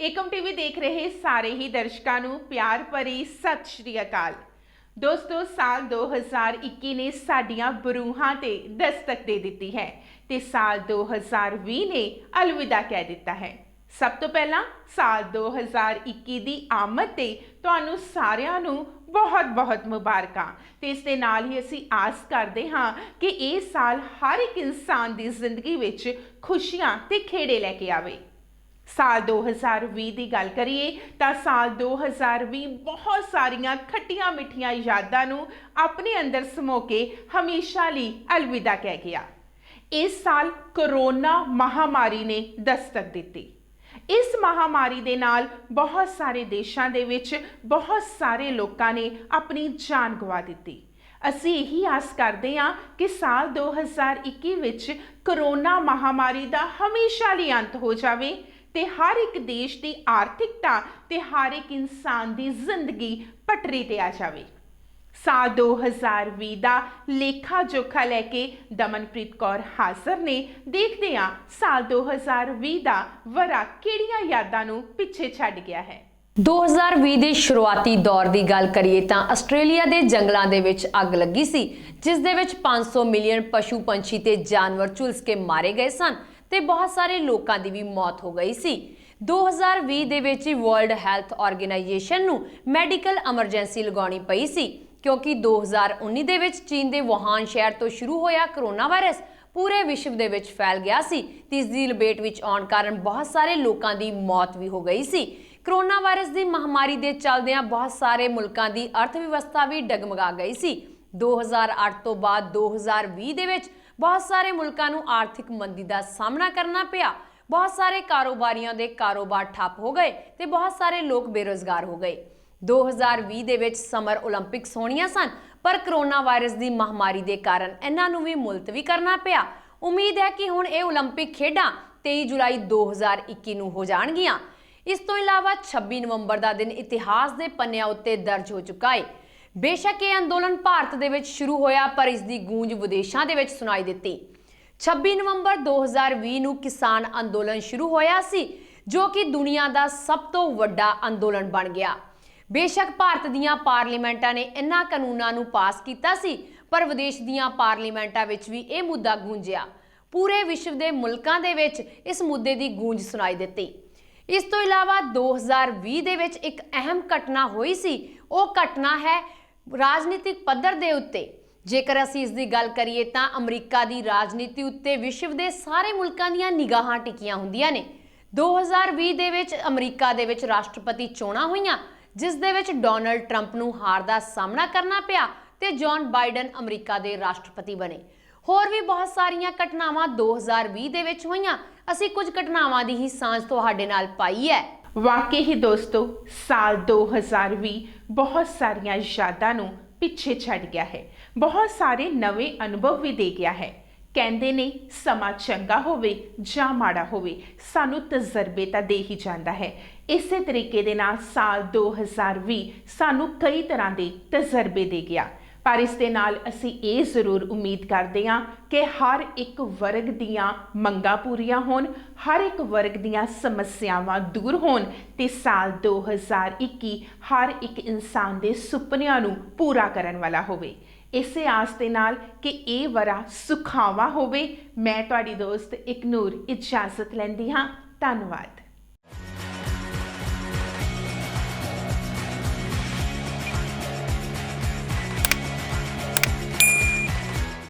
Ekam TV ਦੇਖ ਰਹੇ ਸਾਰੇ ਹੀ ਦਰਸ਼ਕਾਂ ਨੂੰ ਪਿਆਰ ਭਰੀ ਸਤਿ ਸ਼੍ਰੀ ਅਕਾਲ। ਦੋਸਤੋ, ਸਾਲ 2021 ਨੇ ਸਾਡੀਆਂ ਬਰੂਹਾਂ ਤੇ ਦਸਤਕ ਦੇ ਦਿੱਤੀ ਹੈ ਤੇ ਸਾਲ 2020 ਨੇ ਅਲਵਿਦਾ ਕਹਿ ਦਿੱਤਾ ਹੈ। ਸਭ ਤੋਂ ਪਹਿਲਾਂ ਸਾਲ 2021 ਦੀ ਆਮਦ ਤੇ ਤੁਹਾਨੂੰ ਸਾਰਿਆਂ ਨੂੰ ਬਹੁਤ-ਬਹੁਤ ਮੁਬਾਰਕਾਂ ਤੇ ਇਸ ਦੇ ਨਾਲ ਹੀ ਅਸੀਂ ਆਸ ਕਰਦੇ ਹਾਂ ਕਿ ਇਹ ਸਾਲ ਹਰ ਇੱਕ ਇਨਸਾਨ ਦੀ ਜ਼ਿੰਦਗੀ ਵਿੱਚ ਖੁਸ਼ੀਆਂ ਤੇ ਖੇੜੇ ਲੈ ਕੇ ਆਵੇ। ਸਾਲ 2020 ਦੀ ਗੱਲ ਕਰੀਏ ਤਾਂ ਸਾਲ 2020 ਬਹੁਤ ਸਾਰੀਆਂ ਖੱਟੀਆਂ ਮਿੱਠੀਆਂ ਯਾਦਾਂ ਨੂੰ ਆਪਣੇ ਅੰਦਰ ਸਮੋ ਕੇ ਹਮੇਸ਼ਾ ਲਈ ਅਲਵਿਦਾ ਕਹਿ ਗਿਆ। ਇਸ ਸਾਲ ਕਰੋਨਾ ਮਹਾਮਾਰੀ ਨੇ ਦਸਤਕ ਦਿੱਤੀ। ਇਸ ਮਹਾਮਾਰੀ ਦੇ ਨਾਲ ਬਹੁਤ ਸਾਰੇ ਦੇਸ਼ਾਂ ਦੇ ਵਿੱਚ ਬਹੁਤ ਸਾਰੇ ਲੋਕਾਂ ਨੇ ਆਪਣੀ ਜਾਨ ਗਵਾ ਦਿੱਤੀ। ਅਸੀਂ ਇਹੀ ਆਸ ਕਰਦੇ ਹਾਂ ਕਿ ਸਾਲ 2021 ਵਿੱਚ ਕਰੋਨਾ ਮਹਾਮਾਰੀ ਦਾ ਹਮੇਸ਼ਾ ਲਈ ਅੰਤ ਹੋ ਜਾਵੇ ਤੇ ਹਰ ਇੱਕ ਦੇਸ਼ ਦੀ ਆਰਥਿਕਤਾ ਤੇ ਹਰ ਇੱਕ ਇਨਸਾਨ ਦੀ ਜ਼ਿੰਦਗੀ ਪਟਰੀ ਤੇ ਆ ਜਾਵੇ। ਸਾਲ 2020 ਦਾ ਲੇਖਾ ਜੋਖਾ ਲੈ ਕੇ ਦਮਨਪ੍ਰੀਤ ਕੌਰ ਹਾਜ਼ਰ ਨੇ ਦੇਖਦੇ ਹਾਂ ਸਾਲ 2020 ਦਾ ਵਰਾ ਕਿਹੜੀਆਂ ਯਾਦਾਂ ਨੂੰ ਪਿੱਛੇ ਛੱਡ ਗਿਆ ਹੈ? 2020 ਦੇ ਸ਼ੁਰੂਆਤੀ ਦੌਰ ਦੀ ਗੱਲ ਕਰੀਏ ਤਾਂ ਆਸਟ੍ਰੇਲੀਆ ਦੇ ਜੰਗਲਾਂ ਦੇ ਵਿੱਚ ਅੱਗ ਲੱਗੀ ਸੀ, ਜਿਸ ਦੇ ਵਿੱਚ 500 ਮਿਲੀਅਨ ਪਸ਼ੂ ਪੰਛੀ ਤੇ ਜਾਨਵਰ ਝੁਲਸ ਕੇ ਮਾਰੇ ਗਏ ਸਨ। ਤੇ ਬਹੁਤ ਸਾਰੇ ਲੋਕਾਂ ਦੀ ਵੀ ਮੌਤ ਹੋ ਗਈ ਸੀ। 2020 ਦੇ ਵਿੱਚ ਵਰਲਡ ਹੈਲਥ ਆਰਗੇਨਾਈਜੇਸ਼ਨ ਨੂੰ ਮੈਡੀਕਲ ਐਮਰਜੈਂਸੀ ਲਗਾਉਣੀ ਪਈ ਸੀ, ਕਿਉਂਕਿ 2019 ਦੇ ਵਿੱਚ ਚੀਨ ਦੇ ਵੁਹਾਨ ਸ਼ਹਿਰ ਤੋਂ ਸ਼ੁਰੂ ਹੋਇਆ ਕਰੋਨਾ ਵਾਇਰਸ ਪੂਰੇ ਵਿਸ਼ਵ ਦੇ ਵਿੱਚ ਫੈਲ ਗਿਆ ਸੀ। ਤੇ ਇਸ ਦੀ ਲਪੇਟ ਵਿੱਚ ਆਉਣ ਕਾਰਨ ਬਹੁਤ ਸਾਰੇ ਲੋਕਾਂ ਦੀ ਮੌਤ ਵੀ ਹੋ ਗਈ ਸੀ। ਕਰੋਨਾ ਵਾਇਰਸ ਦੀ ਮਹਾਮਾਰੀ ਦੇ ਚੱਲਦਿਆਂ ਬਹੁਤ ਸਾਰੇ ਮੁਲਕਾਂ ਦੀ ਅਰਥ ਵਿਵਸਥਾ ਵੀ ਡਗਮਗਾ ਗਈ ਸੀ। 2008 ਤੋਂ ਬਾਅਦ 2020 ਦੇ ਵਿੱਚ ਬਹੁਤ ਸਾਰੇ ਮੁਲਕਾਂ ਨੂੰ ਆਰਥਿਕ ਮੰਦੀ ਦਾ ਸਾਹਮਣਾ ਕਰਨਾ ਪਿਆ। ਬਹੁਤ ਸਾਰੇ ਕਾਰੋਬਾਰੀਆਂ ਦੇ ਕਾਰੋਬਾਰ ਠੱਪ ਹੋ ਗਏ ਤੇ ਬਹੁਤ ਸਾਰੇ ਲੋਕ ਬੇਰੋਜ਼ਗਾਰ ਹੋ ਗਏ। 2020 ਦੇ ਵਿੱਚ ਸਮਰ 올림픽ਸ ਹੋਣੀਆਂ ਸਨ, ਪਰ ਕਰੋਨਾ ਵਾਇਰਸ ਦੀ ਮਹਾਮਾਰੀ ਦੇ ਕਾਰਨ ਇਹਨਾਂ ਨੂੰ ਵੀ ਮੁਲਤਵੀ ਕਰਨਾ ਪਿਆ। ਉਮੀਦ ਹੈ ਕਿ ਹੁਣ ਇਹ 올림픽 ਖੇਡਾਂ 23 ਜੁਲਾਈ 2021 ਨੂੰ ਹੋ ਜਾਣਗੀਆਂ। ਇਸ ਤੋਂ ਇਲਾਵਾ 26 ਨਵੰਬਰ ਦਾ ਦਿਨ ਇਤਿਹਾਸ ਦੇ ਪੰਨਿਆਂ ਉੱਤੇ ਦਰਜ ਹੋ ਚੁੱਕਾ ਹੈ ਬੇਸ਼ੱਕ ਇਹ ਅੰਦੋਲਨ ਭਾਰਤ ਦੇ ਵਿੱਚ ਸ਼ੁਰੂ ਹੋਇਆ, ਪਰ ਇਸ ਦੀ ਗੂੰਜ ਵਿਦੇਸ਼ਾਂ ਦੇ ਵਿੱਚ ਸੁਣਾਈ ਦਿੱਤੀ। 26 ਨਵੰਬਰ 2020 ਨੂੰ ਕਿਸਾਨ ਅੰਦੋਲਨ ਸ਼ੁਰੂ ਹੋਇਆ ਸੀ, ਜੋ ਕਿ ਦੁਨੀਆ ਦਾ ਸਭ ਤੋਂ ਵੱਡਾ ਅੰਦੋਲਨ ਬਣ ਗਿਆ। ਬੇਸ਼ੱਕ ਭਾਰਤ ਦੀਆਂ ਪਾਰਲੀਮੈਂਟਾਂ ਨੇ ਇਨ੍ਹਾਂ ਕਾਨੂੰਨਾਂ ਨੂੰ ਪਾਸ ਕੀਤਾ ਸੀ, ਪਰ ਵਿਦੇਸ਼ ਦੀਆਂ ਪਾਰਲੀਮੈਂਟਾਂ ਵਿੱਚ ਵੀ ਇਹ ਮੁੱਦਾ ਗੂੰਜਿਆ। ਪੂਰੇ ਵਿਸ਼ਵ ਦੇ ਮੁਲਕਾਂ ਦੇ ਵਿੱਚ ਇਸ ਮੁੱਦੇ ਦੀ ਗੂੰਜ ਸੁਣਾਈ ਦਿੱਤੀ। ਇਸ ਤੋਂ ਇਲਾਵਾ 2020 ਦੇ ਵਿੱਚ ਇੱਕ ਅਹਿਮ ਘਟਨਾ ਹੋਈ ਸੀ, ਉਹ ਘਟਨਾ ਹੈ ਰਾਜਨੀਤਿਕ ਪੱਧਰ ਦੇ ਉੱਤੇ। ਜੇਕਰ ਅਸੀਂ ਇਸ ਦੀ ਗੱਲ ਕਰੀਏ ਤਾਂ ਅਮਰੀਕਾ ਦੀ ਰਾਜਨੀਤੀ ਉੱਤੇ ਵਿਸ਼ਵ ਦੇ ਸਾਰੇ ਮੁਲਕਾਂ ਦੀਆਂ ਨਿਗਾਹਾਂ ਟਿਕੀਆਂ ਹੁੰਦੀਆਂ ਨੇ। 2020 ਦੇ ਵਿੱਚ ਅਮਰੀਕਾ ਦੇ ਵਿੱਚ ਰਾਸ਼ਟਰਪਤੀ ਚੋਣਾਂ ਹੋਈਆਂ, ਜਿਸ ਦੇ ਵਿੱਚ ਡੋਨਲਡ ਟਰੰਪ ਨੂੰ ਹਾਰ ਦਾ ਸਾਹਮਣਾ ਕਰਨਾ ਪਿਆ ਤੇ ਜੌਨ ਬਾਈਡਨ ਅਮਰੀਕਾ ਦੇ ਰਾਸ਼ਟਰਪਤੀ ਬਣੇ। ਹੋਰ ਵੀ ਬਹੁਤ ਸਾਰੀਆਂ ਘਟਨਾਵਾਂ 2020 ਦੇ ਵਿੱਚ ਹੋਈਆਂ। ਅਸੀਂ ਕੁਝ ਘਟਨਾਵਾਂ ਦੀ ਹੀ ਸਾਂਝ ਤੁਹਾਡੇ ਨਾਲ ਪਾਈ ਹੈ। ਵਾਕਈ ਹੀ ਦੋਸਤੋ, ਸਾਲ 2020 ਬਹੁਤ ਸਾਰੀਆਂ ਯਾਦਾਂ ਨੂੰ ਪਿੱਛੇ ਛੱਡ ਗਿਆ ਹੈ। ਬਹੁਤ ਸਾਰੇ ਨਵੇਂ ਅਨੁਭਵ ਵੀ ਦੇ ਗਿਆ ਹੈ। ਕਹਿੰਦੇ ਨੇ, ਸਮਾਂ ਚੰਗਾ ਹੋਵੇ ਜਾਂ ਮਾੜਾ ਹੋਵੇ, ਸਾਨੂੰ ਤਜਰਬੇ ਤਾਂ ਦੇ ਹੀ ਜਾਂਦਾ ਹੈ। ਇਸੇ ਤਰੀਕੇ ਦੇ ਨਾਲ ਸਾਲ 2020 ਸਾਨੂੰ ਕਈ ਤਰ੍ਹਾਂ ਦੇ ਤਜਰਬੇ ਦੇ ਗਿਆ। ਪਰ ਇਸ ਦੇ ਨਾਲ ਅਸੀਂ ਇਹ ਜ਼ਰੂਰ ਉਮੀਦ ਕਰਦੇ ਹਾਂ ਕਿ ਹਰ ਇੱਕ ਵਰਗ ਦੀਆਂ ਮੰਗਾਂ ਪੂਰੀਆਂ ਹੋਣ, ਹਰ ਇੱਕ ਵਰਗ ਦੀਆਂ ਸਮੱਸਿਆਵਾਂ ਦੂਰ ਹੋਣ ਤੇ ਸਾਲ 2021 ਹਰ ਇੱਕ ਇਨਸਾਨ ਦੇ ਸੁਪਨਿਆਂ ਨੂੰ ਪੂਰਾ ਕਰਨ ਵਾਲਾ ਹੋਵੇ। ਇਸੇ ਆਸ ਦੇ ਨਾਲ ਕਿ ਇਹ ਵਰਾ ਸੁਖਾਵਾ ਹੋਵੇ, ਮੈਂ ਤੁਹਾਡੀ ਦੋਸਤ ਇਕਨੂਰ ਇਜਾਜ਼ਤ ਲੈਂਦੀ ਹਾਂ। ਧੰਨਵਾਦ।